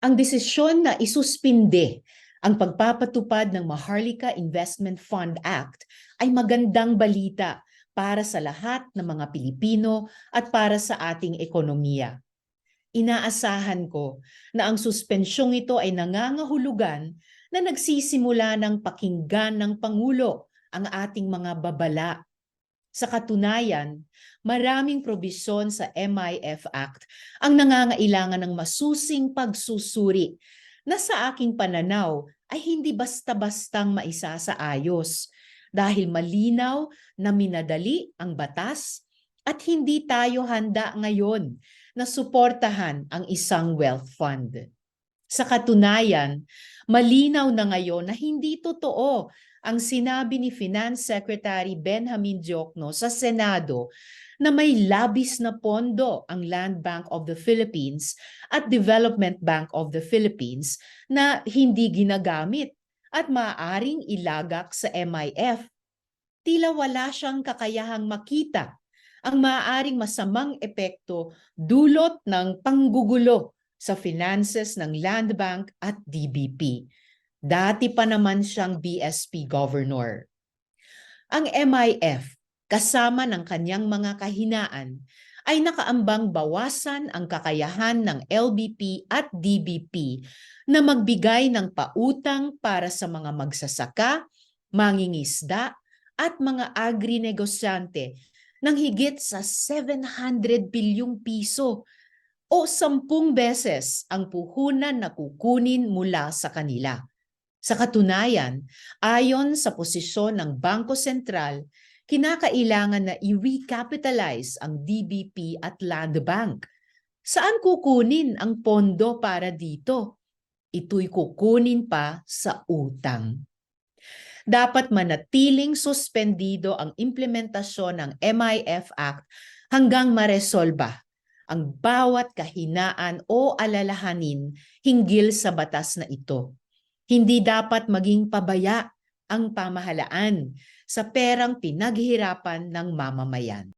Ang desisyon na isuspinde ang pagpapatupad ng Maharlika Investment Fund Act ay magandang balita para sa lahat ng mga Pilipino at para sa ating ekonomiya. Inaasahan ko na ang suspensyong ito ay nangangahulugan na nagsisimula ng pakinggan ng Pangulo ang ating mga babala. Sa katunayan, maraming probisyon sa MIF Act ang nangangailangan ng masusing pagsusuri na sa aking pananaw ay hindi basta-bastang maisa sa ayos dahil malinaw na minadali ang batas at hindi tayo handa ngayon na suportahan ang isang wealth fund. Sa katunayan, malinaw na ngayon na hindi totoo ang sinabi ni Finance Secretary Benjamin Diokno sa Senado na may labis na pondo ang Land Bank of the Philippines at Development Bank of the Philippines na hindi ginagamit at maaaring ilagak sa MIF. Tila wala siyang kakayahang makita ang maaaring masamang epekto dulot ng panggugulo sa finances ng Land Bank at DBP. Dati pa naman siyang BSP governor. Ang MIF, kasama ng kanyang mga kahinaan, ay nakaambang bawasan ang kakayahan ng LBP at DBP na magbigay ng pautang para sa mga magsasaka, mangingisda, at mga agri-negosyante ng higit sa 700 bilyong piso o sampung beses ang puhunan na kukunin mula sa kanila. Sa katunayan, ayon sa posisyon ng Bangko Sentral, kinakailangan na i-recapitalize ang DBP at Land Bank. Saan kukunin ang pondo para dito? Ito'y kukunin pa sa utang. Dapat manatiling suspendido ang implementasyon ng MIF Act hanggang maresolba ang bawat kahinaan o alalahanin hinggil sa batas na ito. Hindi dapat maging pabaya ang pamahalaan sa perang pinaghirapan ng mamamayan.